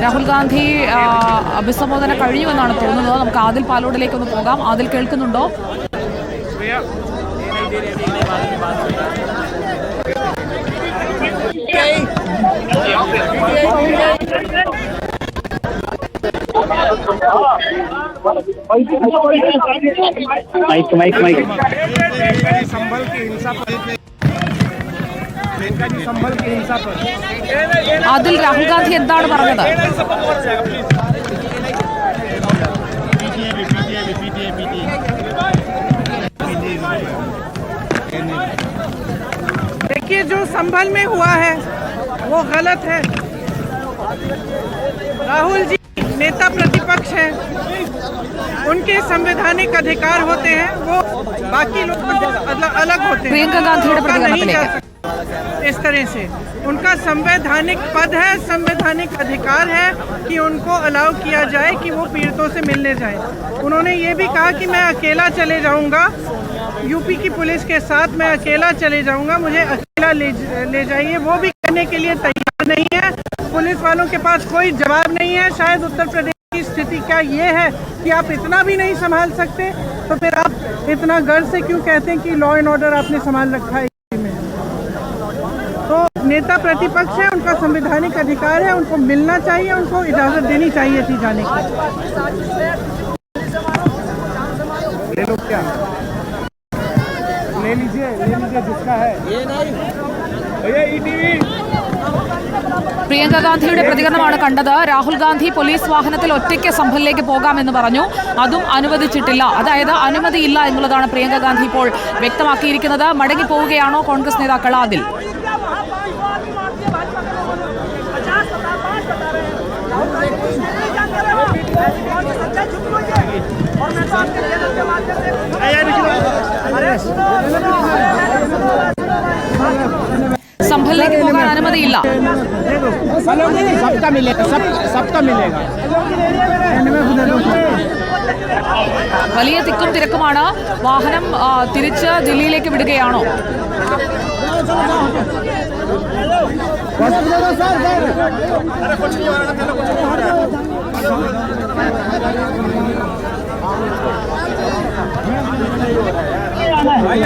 രാഹുൽ ഗാന്ധി ആ, അഭിസംബോധന കഴിഞ്ഞുവെന്നാണ് തോന്നുന്നത് നമുക്ക് ആദിൽ പാലോടിലേക്ക് ഒന്ന് പോകാം ആദിൽ കേൾക്കുന്നുണ്ടോ mic mic mic Priyanka ji Sambhal की हिंसा അതിൽ രാഹുൽ ഗാന്ധി എന്താണ് പറഞ്ഞത് देखिए जो संभल में हुआ है वो गलत है राहुल जी नेता प्रतिपक्ष हैं उनके संवैधानिक अधिकार होते हैं वो बाकी लोग अलग अलग होते हैं प्रियंका गांधी इस तरह से। उनका संवैधानिक पद है, संवैधानिक अधिकार है कि उनको अलाउ किया जाए कि वो पीड़ितों से मिलने जाए। उन्होंने ये भी कहा कि मैं अकेला चले जाऊँगा। यूपी की पुलिस के साथ मैं अकेला चले जाऊँगा। मुझे अकेला ले ले जाइए। वो भी करने के लिए तैयार नहीं है। पुलिस वालों के पास कोई जवाब नहीं है। शायद उत्तर प्रदेश की स्थिति क्या ये है कि आप इतना भी नहीं संभाल सकते? तो फिर आप इतना गर्व से क्यों कहते हैं कि लॉ एंड ऑर्डर आपने संभाल रखा है? तो नेता प्रतिपक्ष है उनका संवैधानिक अधिकार है उनको मिलना चाहिए उनको इजाजत देनी चाहिए थी जाने की ले लो क्या ले लीजिए ले लीजिए जिसका है ये नहीं भैया ईटीवी പ്രിയങ്ക ഗാന്ധിയുടെ പ്രതികരണമാണ് കണ്ടത് രാഹുൽ ഗാന്ധി പോലീസ് വാഹനത്തിൽ ഒറ്റയ്ക്ക് സംഭലിലേക്ക് പോകാമെന്ന് പറഞ്ഞു അതും അനുവദിച്ചിട്ടില്ല അതായത് അനുമതിയില്ല എന്നുള്ളതാണ് പ്രിയങ്ക ഗാന്ധി ഇപ്പോൾ വ്യക്തമാക്കിയിരിക്കുന്നത് മടങ്ങി പോവുകയാണോ കോൺഗ്രസ് നേതാക്കൾ അതിൽ സംഭലിലേക്ക് പോകാൻ അനുമതിയില്ല. വലിയ തിക്കും തിരക്കുമാണ്. വാഹനം തിരിച്ച് ദില്ലിയിലേക്ക് വിടുകയാണോ? സാർ സാർ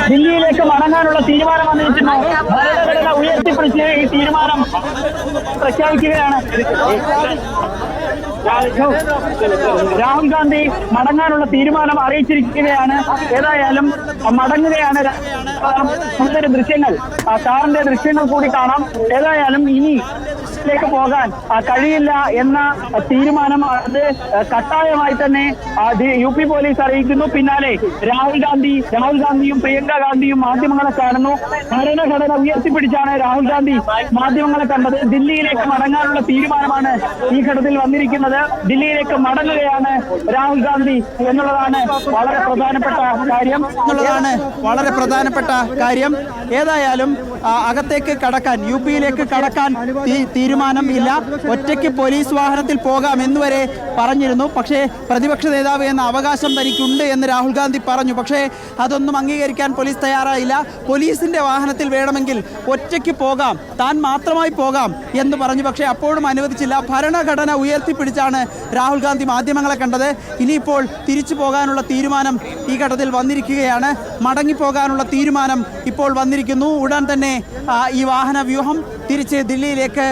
ദില്ലിയിലേക്ക് മടങ്ങാനുള്ള തീരുമാനം വന്നിരിക്കുന്നു. ഭരണഘടന ഉയർത്തിപ്പിടിച്ച് ഈ തീരുമാനം പ്രഖ്യാപിക്കുകയാണ്. രാഹുൽ ഗാന്ധി മടങ്ങാനുള്ള തീരുമാനം അറിയിച്ചിരിക്കുകയാണ്. ഏതായാലും മടങ്ങുകയാണ്. ദൃശ്യങ്ങൾ സാറിന്റെ ദൃശ്യങ്ങൾ കൂടി കാണാം. ഏതായാലും ഇനി ലേക്ക് പോകാൻ കഴിയില്ല എന്ന തീരുമാനം അത് കട്ടായമായി തന്നെ യു പി പോലീസ് അറിയിക്കുന്നു. പിന്നാലെ രാഹുൽ ഗാന്ധി രാഹുൽ ഗാന്ധിയും പ്രിയങ്ക ഗാന്ധിയും മാധ്യമങ്ങളെ കാണുന്നു. ഭരണഘടന ഉയർത്തിപ്പിടിച്ചാണ് രാഹുൽ ഗാന്ധി മാധ്യമങ്ങളെ കണ്ടത്. ദില്ലിയിലേക്ക് മടങ്ങാനുള്ള തീരുമാനമാണ് ഈ ഘട്ടത്തിൽ വന്നിരിക്കുന്നത്. ദില്ലിയിലേക്ക് മടങ്ങുകയാണ് രാഹുൽ ഗാന്ധി എന്നുള്ളതാണ് വളരെ പ്രധാനപ്പെട്ട കാര്യം. എന്നുള്ളതാണ് വളരെ പ്രധാനപ്പെട്ട കാര്യം. ഏതായാലും അകത്തേക്ക് കടക്കാൻ യു പിയിലേക്ക് കടക്കാൻ തീരുമാനം ഇല്ല. ഒറ്റയ്ക്ക് പോലീസ് വാഹനത്തിൽ പോകാം എന്നുവരെ പറഞ്ഞിരുന്നു. പക്ഷേ പ്രതിപക്ഷ നേതാവ് എന്ന അവകാശം തനിക്കുണ്ട് എന്ന് രാഹുൽ ഗാന്ധി പറഞ്ഞു. പക്ഷേ അതൊന്നും അംഗീകരിക്കാൻ പോലീസ് തയ്യാറായില്ല. പോലീസിന്റെ വാഹനത്തിൽ വേണമെങ്കിൽ ഒറ്റയ്ക്ക് പോകാം താൻ മാത്രമായി പോകാം എന്ന് പറഞ്ഞു. പക്ഷേ അപ്പോഴും അനുവദിച്ചില്ല. ഭരണഘടന ഉയർത്തിപ്പിടിച്ചാണ് രാഹുൽ ഗാന്ധി മാധ്യമങ്ങളെ കണ്ടത്. ഇനിയിപ്പോൾ തിരിച്ചു പോകാനുള്ള തീരുമാനം ഈ ഘട്ടത്തിൽ വന്നിരിക്കുകയാണ്. മടങ്ങിപ്പോകാനുള്ള തീരുമാനം ഇപ്പോൾ വന്നിരിക്കുന്നു. ഉടൻ തന്നെ ഈ വാഹന വ്യൂഹം തിരിച്ച് ദില്ലിയിലേക്ക്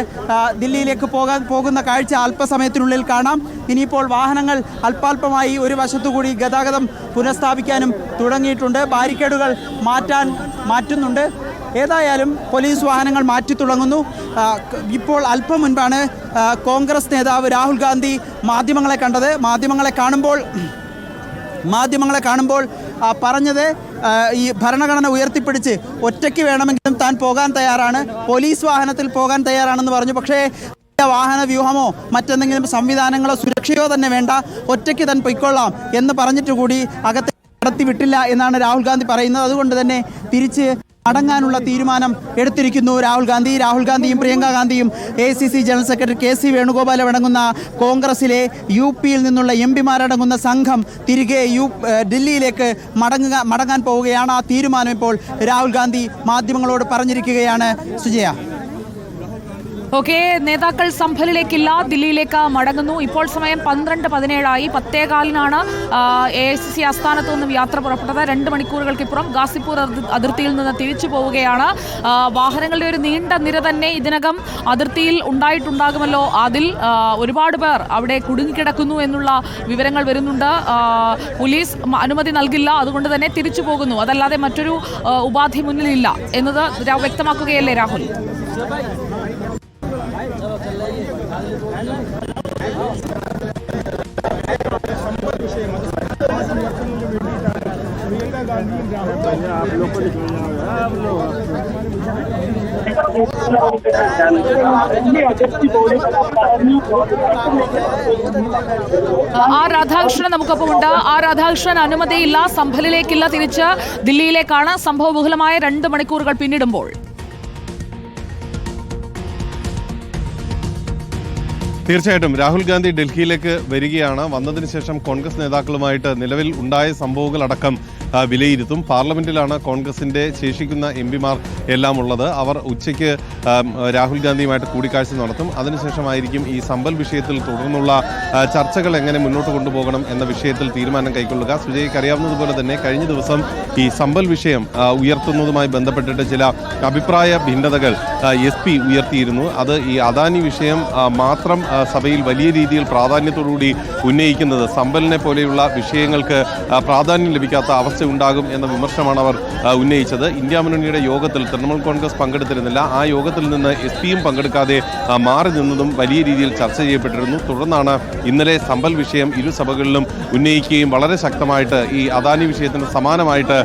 ദില്ലിയിലേക്ക് പോകാൻ പോകുന്ന കാഴ്ച അല്പസമയത്തിനുള്ളിൽ കാണാം. ഇനിയിപ്പോൾ വാഹനങ്ങൾ അല്പാൽപമായി ഒരു വശത്തുകൂടി ഗതാഗതം പുനഃസ്ഥാപിക്കാനും തുടങ്ങിയിട്ടുണ്ട്. ബാരിക്കേഡുകൾ മാറ്റാൻ മാറ്റുന്നുണ്ട്. ഏതായാലും പോലീസ് വാഹനങ്ങൾ മാറ്റി തുടങ്ങുന്നു. ഇപ്പോൾ അല്പം മുൻപാണ് കോൺഗ്രസ് നേതാവ് രാഹുൽ ഗാന്ധി മാധ്യമങ്ങളെ കണ്ടത്. മാധ്യമങ്ങളെ കാണുമ്പോൾ മാധ്യമങ്ങളെ കാണുമ്പോൾ പറഞ്ഞത് ഈ ഭരണഘടന ഉയർത്തിപ്പിടിച്ച് ഒറ്റയ്ക്ക് വേണമെങ്കിലും താൻ പോകാൻ തയ്യാറാണ്. പോലീസ് വാഹനത്തിൽ പോകാൻ തയ്യാറാണെന്ന് പറഞ്ഞു. പക്ഷേ വാഹന വ്യൂഹമോ മറ്റെന്തെങ്കിലും സംവിധാനങ്ങളോ സുരക്ഷയോ തന്നെ വേണ്ട. ഒറ്റയ്ക്ക് താൻ പൊയ്ക്കൊള്ളാം എന്ന് പറഞ്ഞിട്ട് കൂടി കടത്തി വിട്ടില്ല എന്നാണ് രാഹുൽ ഗാന്ധി പറയുന്നത്. അതുകൊണ്ട് തന്നെ തിരിച്ച് അടങ്ങാനുള്ള തീരുമാനം എടുത്തിരിക്കുന്നു. രാഹുൽ ഗാന്ധി രാഹുൽ ഗാന്ധിയും പ്രിയങ്ക ഗാന്ധിയും A C C general secretary K C Venugopal അടങ്ങുന്ന കോൺഗ്രസിലെ യു പിയിൽ നിന്നുള്ള എം പിമാരടങ്ങുന്ന സംഘം തിരികെ യു ഡൽഹിയിലേക്ക് മടങ്ങുക മടങ്ങാൻ പോവുകയാണ്. ആ തീരുമാനം ഇപ്പോൾ രാഹുൽ ഗാന്ധി മാധ്യമങ്ങളോട് പറഞ്ഞിരിക്കുകയാണ്. സുജയ. ഓക്കെ നേതാക്കൾ സംഭലിലേക്കില്ല ദില്ലിയിലേക്ക് മടങ്ങുന്നു. ഇപ്പോൾ സമയം പന്ത്രണ്ട് പതിനേഴായി. പത്തേകാലിനാണ് എ ഐ സി സി ആസ്ഥാനത്ത് നിന്നും യാത്ര പുറപ്പെട്ടത്. രണ്ട് മണിക്കൂറുകൾക്കിപ്പുറം ഗാസിപ്പൂർ അതിർ- അതിർത്തിയിൽ നിന്ന് തിരിച്ചു പോവുകയാണ്. വാഹനങ്ങളുടെ ഒരു നീണ്ട നിര തന്നെ ഇതിനകം അതിർത്തിയിൽ ഉണ്ടായിട്ടുണ്ടാകുമല്ലോ. അതിൽ ഒരുപാട് പേർ അവിടെ കുടുങ്ങിക്കിടക്കുന്നു എന്നുള്ള വിവരങ്ങൾ വരുന്നുണ്ട്. പോലീസ് അനുമതി നൽകില്ല. അതുകൊണ്ട് തന്നെ തിരിച്ചു പോകുന്നു. അതല്ലാതെ മറ്റൊരു ഉപാധി മുന്നിലില്ല എന്നത് വ്യക്തമാക്കുകയല്ലേ രാഹുൽ? ആ രാധാകൃഷ്ണൻ നമുക്കൊപ്പമുണ്ട് ആ രാധാകൃഷ്ണൻ അനുമതിയില്ല സംഭലിലേക്കില്ല തിരിച്ച് ദില്ലിയിലേക്കാണ്. സംഭവബഹുലമായ രണ്ട് മണിക്കൂറുകൾ പിന്നിടുമ്പോൾ. തീർച്ചയായിട്ടും. രാഹുൽ ഗാന്ധി ഡൽഹിയിലേക്ക് വരികയാണ്. വന്നതിന് ശേഷം കോൺഗ്രസ് നേതാക്കളുമായിട്ട് നിലവിൽ ഉണ്ടായ സംഭവങ്ങളടക്കം വിലയിരുത്തും. പാർലമെന്റിലാണ് കോൺഗ്രസിന്റെ ശേഷിക്കുന്ന എം പിമാർ എല്ലാം ഉള്ളത്. അവർ ഉച്ചയ്ക്ക് രാഹുൽ ഗാന്ധിയുമായിട്ട് കൂടിക്കാഴ്ച നടത്തും. അതിനുശേഷമായിരിക്കും ഈ സമ്പൽ വിഷയത്തിൽ തുടർന്നുള്ള ചർച്ചകൾ എങ്ങനെ മുന്നോട്ട് കൊണ്ടുപോകണം എന്ന വിഷയത്തിൽ തീരുമാനം കൈക്കൊള്ളുക. സുജയ്ക്ക് അറിയാവുന്നതുപോലെ തന്നെ കഴിഞ്ഞ ദിവസം ഈ സമ്പൽ വിഷയം ഉയർത്തുന്നതുമായി ബന്ധപ്പെട്ടിട്ട് ചില അഭിപ്രായ ഭിന്നതകൾ എസ് പി ഉയർത്തിയിരുന്നു. അത് ഈ അദാനി വിഷയം മാത്രം സഭയിൽ വലിയ രീതിയിൽ പ്രാധാന്യത്തോടുകൂടി ഉന്നയിക്കുന്നത് സമ്പലിനെ പോലെയുള്ള വിഷയങ്ങൾക്ക് പ്രാധാന്യം ലഭിക്കാത്ത അവസ്ഥ ഉണ്ടാകും എന്ന വിമർശനമാണ് അവർ ഉന്നയിച്ചത്. ഇന്ത്യ മുന്നണിയുടെ യോഗത്തിൽ തൃണമൂൽ കോൺഗ്രസ് പങ്കെടുത്തിരുന്നില്ല. ആ യോഗത്തിൽ നിന്ന് എസ് പിയും പങ്കെടുക്കാതെ മാറി നിന്നതും വലിയ രീതിയിൽ ചർച്ച ചെയ്യപ്പെട്ടിരുന്നു. തുടർന്നാണ് ഇന്നലെ സമ്പൽ വിഷയം ഇരു സഭകളിലും ഉന്നയിക്കുകയും വളരെ ശക്തമായിട്ട് ഈ അദാനി വിഷയത്തിന് സമാനമായിട്ട്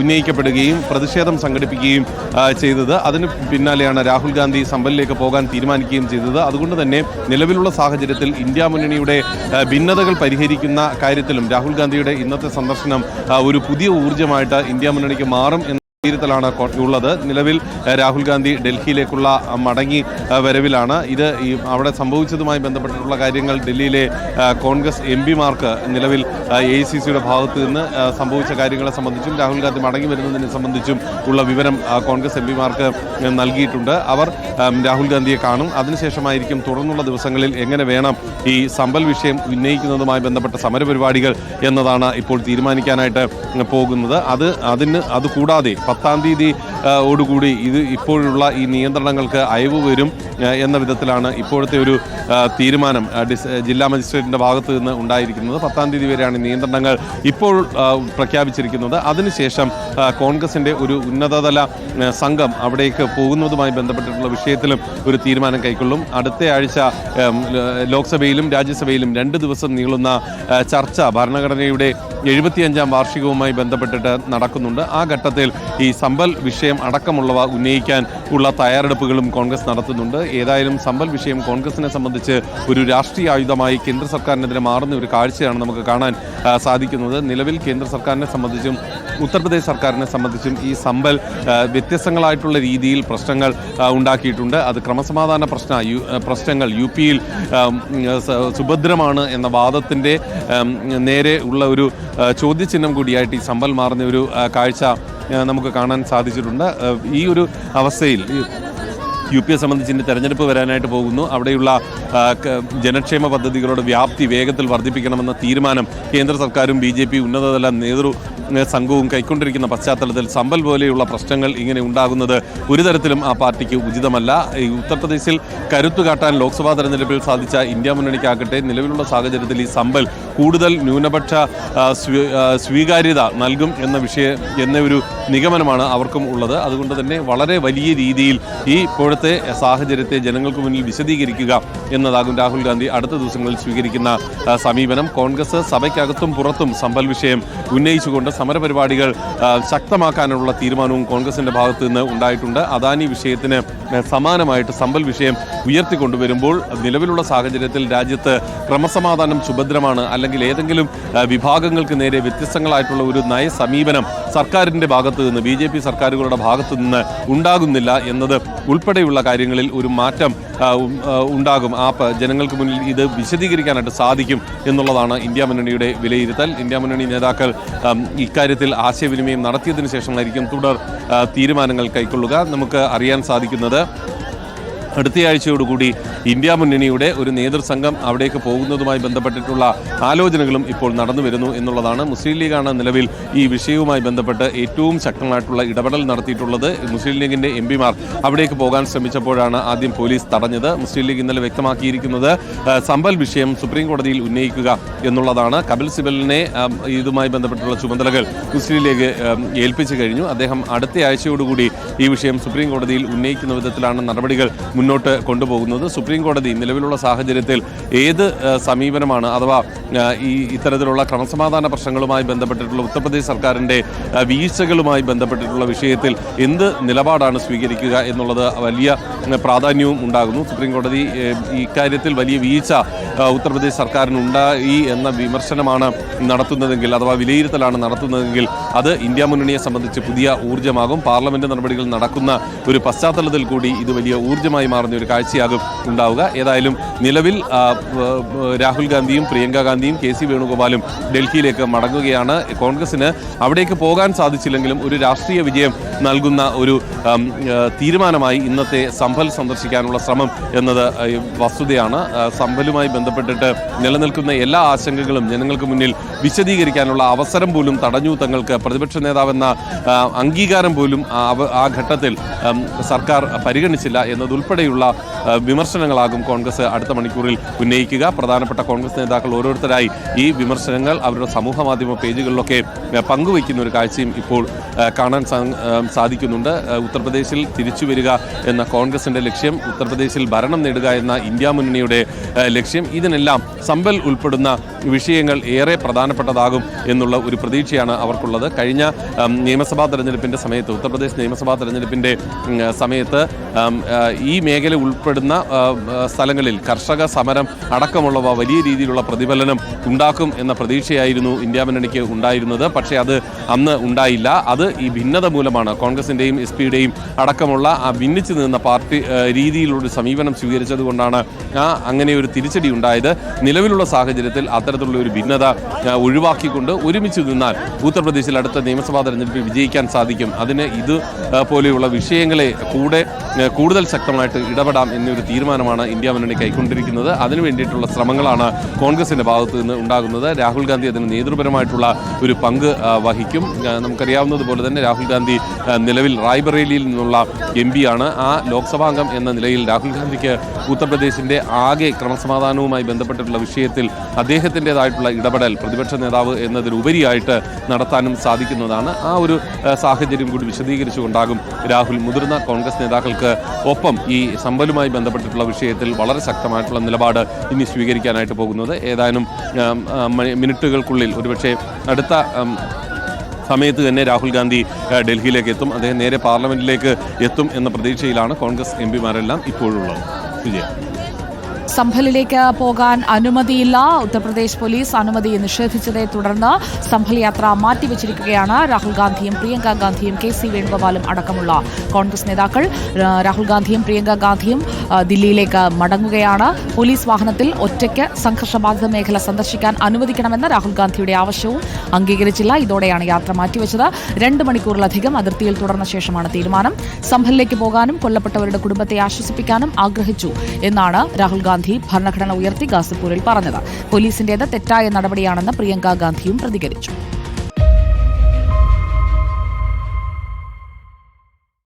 ഉന്നയിക്കപ്പെടുകയും പ്രതിഷേധം സംഘടിപ്പിക്കുകയും ചെയ്തത്. അതിന് പിന്നാലെയാണ് രാഹുൽ ഗാന്ധി സമ്പലിലേക്ക് പോകാൻ തീരുമാനിക്കുകയും ചെയ്തത്. അതുകൊണ്ട് തന്നെ നിലവിലുള്ള സാഹചര്യത്തിൽ ഇന്ത്യ മുന്നണിയുടെ ഭിന്നതകൾ പരിഹരിക്കുന്ന കാര്യത്തിലും രാഹുൽ ഗാന്ധിയുടെ ഇന്നത്തെ സന്ദർശനം ഒരു പുതിയ ഊർജമായിട്ട് ഇന്ത്യ മുന്നണിക്ക് മാറും വിലയിരുത്തലാണ് ഉള്ളത്. നിലവിൽ രാഹുൽ ഗാന്ധി ഡൽഹിയിലേക്കുള്ള മടങ്ങി വരവിലാണ്. ഇത് ഈ അവിടെ സംഭവിച്ചതുമായി ബന്ധപ്പെട്ടിട്ടുള്ള കാര്യങ്ങൾ ഡൽഹിയിലെ കോൺഗ്രസ് എം പിമാർക്ക് നിലവിൽ എ സി സിയുടെ ഭാഗത്ത് നിന്ന് സംഭവിച്ച കാര്യങ്ങളെ സംബന്ധിച്ചും രാഹുൽ ഗാന്ധി മടങ്ങി വരുന്നതിനെ സംബന്ധിച്ചും ഉള്ള വിവരം കോൺഗ്രസ് എം പിമാർക്ക് നൽകിയിട്ടുണ്ട്. അവർ രാഹുൽ ഗാന്ധിയെ കാണും. അതിനുശേഷമായിരിക്കും തുടർന്നുള്ള ദിവസങ്ങളിൽ എങ്ങനെ വേണം ഈ സമ്പൽ വിഷയം ഉന്നയിക്കുന്നതുമായി ബന്ധപ്പെട്ട സമരപരിപാടികൾ എന്നതാണ് ഇപ്പോൾ തീരുമാനിക്കാനായിട്ട് പോകുന്നത്. അത് അതിന് അത് കൂടാതെ പത്താം തീയതി ഓടുകൂടി. ഇത് ഇപ്പോഴുള്ള ഈ നിയന്ത്രണങ്ങൾക്ക് അയവ് വരും എന്ന വിധത്തിലാണ് ഇപ്പോഴത്തെ ഒരു തീരുമാനം ജില്ലാ മജിസ്ട്രേറ്റിന്റെ ഭാഗത്ത് നിന്ന് ഉണ്ടായിരിക്കുന്നത്. പത്താം തീയതി വരെയാണ് നിയന്ത്രണങ്ങൾ ഇപ്പോൾ പ്രഖ്യാപിച്ചിരിക്കുന്നത്. അതിനുശേഷം കോൺഗ്രസിന്റെ ഒരു ഉന്നതതല സംഘം അവിടേക്ക് പോകുന്നതുമായി ബന്ധപ്പെട്ടിട്ടുള്ള വിഷയത്തിലും ഒരു തീരുമാനം കൈക്കൊള്ളും. അടുത്ത ആഴ്ച ലോക്സഭയിലും രാജ്യസഭയിലും രണ്ട് ദിവസം നീളുന്ന ചർച്ച ഭരണഘടനയുടെ എഴുപത്തിയഞ്ചാം വാർഷികവുമായി ബന്ധപ്പെട്ടിട്ട് നടക്കുന്നുണ്ട്. ആ ഘട്ടത്തിൽ സമ്പൽ വിഷയം അടക്കമുള്ളവ ഉന്നയിക്കാൻ ഉള്ള തയ്യാറെടുപ്പുകളും കോൺഗ്രസ് നടത്തുന്നുണ്ട്. ഏതായാലും സമ്പൽ വിഷയം കോൺഗ്രസിനെ സംബന്ധിച്ച് ഒരു രാഷ്ട്രീയ ആയുധമായി കേന്ദ്ര സർക്കാരിനെതിരെ മാറുന്ന ഒരു കാഴ്ചയാണ് നമുക്ക് കാണാൻ സാധിക്കുന്നത്. നിലവിൽ കേന്ദ്ര സർക്കാരിനെ സംബന്ധിച്ചും ഉത്തർപ്രദേശ് സർക്കാരിനെ സംബന്ധിച്ചും ഈ സമ്പൽ വ്യത്യസ്തങ്ങളായിട്ടുള്ള രീതിയിൽ പ്രശ്നങ്ങൾ ഉണ്ടാക്കിയിട്ടുണ്ട്. അത് ക്രമസമാധാന പ്രശ്ന പ്രശ്നങ്ങൾ യു പിയിൽ സുഭദ്രമാണ് എന്ന വാദത്തിന്റെ നേരെ ഉള്ള ഒരു ചോദ്യചിഹ്നം കൂടിയായിട്ട് ഈ സമ്പൽ മാറുന്ന ഒരു കാഴ്ച നമുക്ക് കാണാൻ സാധിച്ചിട്ടുണ്ട്. ഈ ഒരു അവസ്ഥയിൽ യു പിയെ സംബന്ധിച്ച് ഇനി തെരഞ്ഞെടുപ്പ് വരാനായിട്ട് പോകുന്നു. അവിടെയുള്ള ജനക്ഷേമ പദ്ധതികളുടെ വ്യാപ്തി വേഗത്തിൽ വർദ്ധിപ്പിക്കണമെന്ന തീരുമാനം കേന്ദ്ര സർക്കാരും ബി ജെ പി ഉന്നതതല നേതൃ സംഘവും കൈക്കൊണ്ടിരിക്കുന്ന പശ്ചാത്തലത്തിൽ സമ്പൽ പോലെയുള്ള പ്രശ്നങ്ങൾ ഇങ്ങനെ ഉണ്ടാകുന്നത് ഒരു തരത്തിലും ആ പാർട്ടിക്ക് ഉചിതമല്ല. ഉത്തർപ്രദേശിൽ കരുത്തു കാട്ടാൻ ലോക്സഭാ തെരഞ്ഞെടുപ്പിൽ സാധിച്ച ഇന്ത്യ മുന്നണിക്കാകട്ടെ നിലവിലുള്ള സാഹചര്യത്തിൽ ഈ സമ്പൽ കൂടുതൽ ന്യൂനപക്ഷ സ്വീകാര്യത നൽകും എന്ന വിഷയം എന്ന ഒരു നിഗമനമാണ് അവർക്കും ഉള്ളത്. അതുകൊണ്ട് തന്നെ വളരെ വലിയ രീതിയിൽ ഈ ഇപ്പോഴത്തെ സാഹചര്യത്തെ ജനങ്ങൾക്ക് മുന്നിൽ വിശദീകരിക്കുക എന്നതാകും രാഹുൽ ഗാന്ധി അടുത്ത ദിവസങ്ങളിൽ സ്വീകരിക്കുന്ന സമീപനം. കോൺഗ്രസ് സഭയ്ക്കകത്തും പുറത്തും സമ്പൽ വിഷയം ഉന്നയിച്ചുകൊണ്ട് സമരപരിപാടികൾ ശക്തമാക്കാനുള്ള തീരുമാനവും കോൺഗ്രസിന്റെ ഭാഗത്ത് നിന്ന് ഉണ്ടായിട്ടുണ്ട്. അദാനി വിഷയത്തിന് സമാനമായിട്ട് സമ്പൽ വിഷയം ഉയർത്തിക്കൊണ്ടുവരുമ്പോൾ നിലവിലുള്ള സാഹചര്യത്തിൽ രാജ്യത്ത് ക്രമസമാധാനം സുഭദ്രമാണ് അല്ലെങ്കിൽ ഏതെങ്കിലും വിഭാഗങ്ങൾക്ക് നേരെ വ്യത്യസ്തങ്ങളായിട്ടുള്ള ഒരു നയ സമീപനം സർക്കാരിന്റെ ഭാഗത്തു നിന്ന് ബി ജെ പി സർക്കാരുകളുടെ ഭാഗത്തു നിന്ന് ഉണ്ടാകുന്നില്ല എന്നത് ഉൾപ്പെടെയുള്ള കാര്യങ്ങളിൽ ഒരു മാറ്റം ഉണ്ടാകും. ആ ജനങ്ങൾക്ക് മുന്നിൽ ഇത് വിശദീകരിക്കാനായിട്ട് സാധിക്കും എന്നുള്ളതാണ് ഇന്ത്യ മുന്നണിയുടെ വിലയിരുത്തൽ. ഇന്ത്യ മുന്നണി നേതാക്കൾ ഇക്കാര്യത്തിൽ ആശയവിനിമയം നടത്തിയതിനു ശേഷമായിരിക്കും തുടർ തീരുമാനങ്ങൾ കൈക്കൊള്ളുക. നമുക്ക് അറിയാൻ സാധിക്കുന്നത് അടുത്തയാഴ്ചയോടുകൂടി ഇന്ത്യ മുന്നണിയുടെ ഒരു നേതൃസംഘം അവിടേക്ക് പോകുന്നതുമായി ബന്ധപ്പെട്ടിട്ടുള്ള ആലോചനകളും ഇപ്പോൾ നടന്നു വരുന്നു എന്നുള്ളതാണ്. മുസ്ലിം ലീഗാണ് നിലവിൽ ഈ വിഷയവുമായി ബന്ധപ്പെട്ട് ഏറ്റവും ശക്തമായിട്ടുള്ള ഇടപെടൽ നടത്തിയിട്ടുള്ളത്. മുസ്ലിം ലീഗിന്റെ എം പിമാർ അവിടേക്ക് പോകാൻ ശ്രമിച്ചപ്പോഴാണ് ആദ്യം പോലീസ് തടഞ്ഞത്. മുസ്ലിം ലീഗ് ഇന്നലെ വ്യക്തമാക്കിയിരിക്കുന്നത് സമ്പൽ വിഷയം സുപ്രീം കോടതിയിൽ ഉന്നയിക്കുക എന്നുള്ളതാണ്. കപിൽ സിബലിനെ ഇതുമായി ബന്ധപ്പെട്ടുള്ള ചുമതലകൾ മുസ്ലിം ലീഗ് ഏൽപ്പിച്ചു കഴിഞ്ഞു. അദ്ദേഹം അടുത്ത ആഴ്ചയോടുകൂടി ഈ വിഷയം സുപ്രീം കോടതിയിൽ ഉന്നയിക്കുന്ന വിധത്തിലാണ് നടപടികൾ മുന്നോട്ട് കൊണ്ടുപോകുന്നത്. സുപ്രീം കോടതി നിലവിലുള്ള സാഹചര്യത്തിൽ ഏത് സമീപനമാണ് അഥവാ ഈ ഇത്തരത്തിലുള്ള ക്രമസമാധാന പ്രശ്നങ്ങളുമായി ബന്ധപ്പെട്ടിട്ടുള്ള ഉത്തർപ്രദേശ് സർക്കാരിന്റെ വീഴ്ചകളുമായി ബന്ധപ്പെട്ടിട്ടുള്ള വിഷയത്തിൽ എന്ത് നിലപാടാണ് സ്വീകരിക്കുക എന്നുള്ളത് വലിയ പ്രാധാന്യവും ഉണ്ടാകുന്നു. സുപ്രീം കോടതി ഇക്കാര്യത്തിൽ വലിയ വീഴ്ച ഉത്തർപ്രദേശ് സർക്കാരിനുണ്ടായി എന്ന വിമർശനമാണ് നടത്തുന്നതെങ്കിൽ അഥവാ വിലയിരുത്തലാണ് നടത്തുന്നതെങ്കിൽ അത് ഇന്ത്യ മുന്നണിയെ സംബന്ധിച്ച് പുതിയ ഊർജമാകും. പാർലമെന്റ് നടപടികൾ നടക്കുന്ന ഒരു പശ്ചാത്തലത്തിൽ കൂടി ഇത് വലിയ ഊർജമായി മാറുന്ന ഒരു കാഴ്ചയാകും ഉണ്ടാവുക. ഏതായാലും നിലവിൽ രാഹുൽ ഗാന്ധിയും പ്രിയങ്ക ഗാന്ധിയും കെ സി വേണുഗോപാലും ഡൽഹിയിലേക്ക് മടങ്ങുകയാണ്. കോൺഗ്രസിന് അവിടേക്ക് പോകാൻ സാധിച്ചില്ലെങ്കിലും ഒരു രാഷ്ട്രീയ വിജയം നൽകുന്ന ഒരു തീരുമാനമായി ഇന്നത്തെ സംഭൽ സന്ദർശിക്കാനുള്ള ശ്രമം എന്നത് വസ്തുതയാണ്. സംഭലുമായി ബന്ധപ്പെട്ടിട്ട് നിലനിൽക്കുന്ന എല്ലാ ആശങ്കകളും ജനങ്ങൾക്ക് മുന്നിൽ വിശദീകരിക്കാനുള്ള അവസരം പോലും തടഞ്ഞു തങ്ങൾക്ക് പ്രതിപക്ഷ നേതാവെന്ന അംഗീകാരം പോലും ആ ഘട്ടത്തിൽ സർക്കാർ പരിഗണിച്ചില്ല എന്നതുൾപ്പെടെയുള്ള ആ, വിമർശനങ്ങളാകും കോൺഗ്രസ് അടുത്ത മണിക്കൂറിൽ ഉന്നയിക്കുക. പ്രധാനപ്പെട്ട കോൺഗ്രസ് നേതാക്കൾ ഓരോരുത്തരായി ഈ വിമർശനങ്ങൾ അവരുടെ സമൂഹ മാധ്യമ പേജുകളിലൊക്കെ പങ്കുവയ്ക്കുന്ന ഒരു കാഴ്ചയും ഇപ്പോൾ കാണാൻ സാധിക്കുന്നുണ്ട്. ഉത്തർപ്രദേശിൽ തിരിച്ചു വരിക എന്ന കോൺഗ്രസിന്റെ ലക്ഷ്യം ഉത്തർപ്രദേശിൽ ഭരണം നേടുക എന്ന ഇന്ത്യ മുന്നണിയുടെ ലക്ഷ്യം ഇതിനെല്ലാം സമ്പൽ ഉൾപ്പെടുന്ന വിഷയങ്ങൾ ഏറെ പ്രധാനപ്പെട്ടതാകും എന്നുള്ള ഒരു പ്രതീക്ഷയാണ് അവർക്കുള്ളത്. കഴിഞ്ഞ നിയമസഭാ തെരഞ്ഞെടുപ്പിന്റെ സമയത്ത് ഉത്തർപ്രദേശ് നിയമസഭാ തെരഞ്ഞെടുപ്പിന്റെ ഉം, സമയത്ത് ഈ മേഖല ഉൾപ്പെടുന്ന സ്ഥലങ്ങളിൽ കർഷക സമരം അടക്കമുള്ളവ വലിയ രീതിയിലുള്ള പ്രതിഫലനം ഉണ്ടാക്കും എന്ന പ്രതീക്ഷയായിരുന്നു ഇന്ത്യ മുന്നണിക്ക് ഉണ്ടായിരുന്നത്. പക്ഷേ അത് അന്ന് ഉണ്ടായില്ല. അത് ഈ ഭിന്നത മൂലമാണ് കോൺഗ്രസിന്റെയും എസ് പിയുടെയും അടക്കമുള്ള ആ ഭിന്നിച്ചു നിന്ന പാർട്ടി രീതിയിലുള്ള സമീപനം സ്വീകരിച്ചതുകൊണ്ടാണ് ആ അങ്ങനെ ഒരു തിരിച്ചടി ഉണ്ടായത്. നിലവിലുള്ള സാഹചര്യത്തിൽ അത്തരത്തിലുള്ള ഒരു ഭിന്നത ഒഴിവാക്കിക്കൊണ്ട് ഒരുമിച്ച് നിന്നാൽ ഉത്തർപ്രദേശിൽ അടുത്ത നിയമസഭാ തെരഞ്ഞെടുപ്പിൽ വിജയിക്കാൻ സാധിക്കും. അതിന് ഇത് പോലെയുള്ള വിഷയങ്ങളെ കൂടെ കൂടുതൽ ശക്തമായിട്ട് ഇടപെടാം എന്നൊരു തീരുമാനമാണ് ഇന്ത്യ മുന്നണി കൈക്കൊണ്ടിരിക്കുന്നത്. അതിനു വേണ്ടിയിട്ടുള്ള ശ്രമങ്ങളാണ് കോൺഗ്രസിന്റെ ഭാഗത്തു നിന്ന് ഉണ്ടാകുന്നത്. രാഹുൽ ഗാന്ധി അതിന് നേതൃപരമായിട്ടുള്ള ഒരു പങ്ക് വഹിക്കും. നമുക്കറിയാവുന്നതുപോലെ തന്നെ രാഹുൽ ഗാന്ധി നിലവിൽ റായ്ബറേലിയിൽ നിന്നുള്ള എം ആണ്. ആ ലോക്സഭാംഗം എന്ന നിലയിൽ രാഹുൽ ഗാന്ധിക്ക് ഉത്തർപ്രദേശിന്റെ ആകെ ക്രമസമാധാനവുമായി ബന്ധപ്പെട്ടിട്ടുള്ള വിഷയത്തിൽ അദ്ദേഹത്തിന്റെതായിട്ടുള്ള ഇടപെടൽ പ്രതിപക്ഷ നേതാവ് എന്നതിലുപരിയായിട്ട് നടത്താനും സാധിക്കുന്നതാണ്. ആ ഒരു സാഹചര്യം കൂടി വിശദീകരിച്ചുകൊണ്ടാകും രാഹുൽ മുതിർന്ന കോൺഗ്രസ് നേതാക്കൾക്ക് ഒപ്പം ഈ സമ്പലുമായി ബന്ധപ്പെട്ടിട്ടുള്ള വിഷയത്തിൽ വളരെ ശക്തമായിട്ടുള്ള നിലപാട് ഇനി സ്വീകരിക്കാനായിട്ട് പോകുന്നത്. ഏതാനും മിനിറ്റുകൾക്കുള്ളിൽ ഒരുപക്ഷെ അടുത്ത സമയത്ത് തന്നെ രാഹുൽ ഗാന്ധി ഡൽഹിയിലേക്ക് എത്തും. അദ്ദേഹം നേരെ പാർലമെന്റിലേക്ക് എത്തും എന്ന പ്രതീക്ഷയിലാണ് കോൺഗ്രസ് എം പിമാരെല്ലാം ഇപ്പോഴുള്ളത്. വിജയ. സംഭലിലേക്ക് പോകാൻ അനുമതിയില്ല. ഉത്തർപ്രദേശ് പോലീസ് അനുമതി നിഷേധിച്ചതെ തുടർന്ന് സംഭൽ യാത്ര മാറ്റിവെച്ചിരിക്കുകയാണ്. രാഹുൽ ഗാന്ധിയും പ്രിയങ്ക ഗാന്ധിയും കെ സി വേണുഗോപാലും അടക്കമുള്ള കോൺഗ്രസ് നേതാക്കൾ. രാഹുൽ ഗാന്ധിയും പ്രിയങ്ക ഗാന്ധിയും ദില്ലിയിലേക്ക് മടങ്ങുകയാണ്. പോലീസ് വാഹനത്തിൽ ഒറ്റയ്ക്ക് സംഘർഷബാധിത മേഖല സന്ദർശിക്കാൻ അനുവദിക്കണമെന്ന രാഹുൽ ഗാന്ധിയുടെ ആവശ്യവും അംഗീകരിച്ചില്ല. ഇതോടെയാണ് യാത്ര മാറ്റിവെച്ചത്. രണ്ട് മണിക്കൂറിലധികം അതിർത്തിയിൽ തുടർന്ന ശേഷമാണ് തീരുമാനം. സംഭലിലേക്ക് പോകാനും കൊല്ലപ്പെട്ടവരുടെ കുടുംബത്തെ ആശ്വസിപ്പിക്കാനും ആഗ്രഹിച്ചു എന്നാണ് രാഹുൽ ഗാന്ധി ഭരണഘടന ഉയർത്തി ഗാസിപ്പൂരിൽ പറഞ്ഞത്. പോലീസിന്റേത് തെറ്റായ നടപടിയാണെന്ന് പ്രിയങ്ക ഗാന്ധിയും പ്രതികരിച്ചു.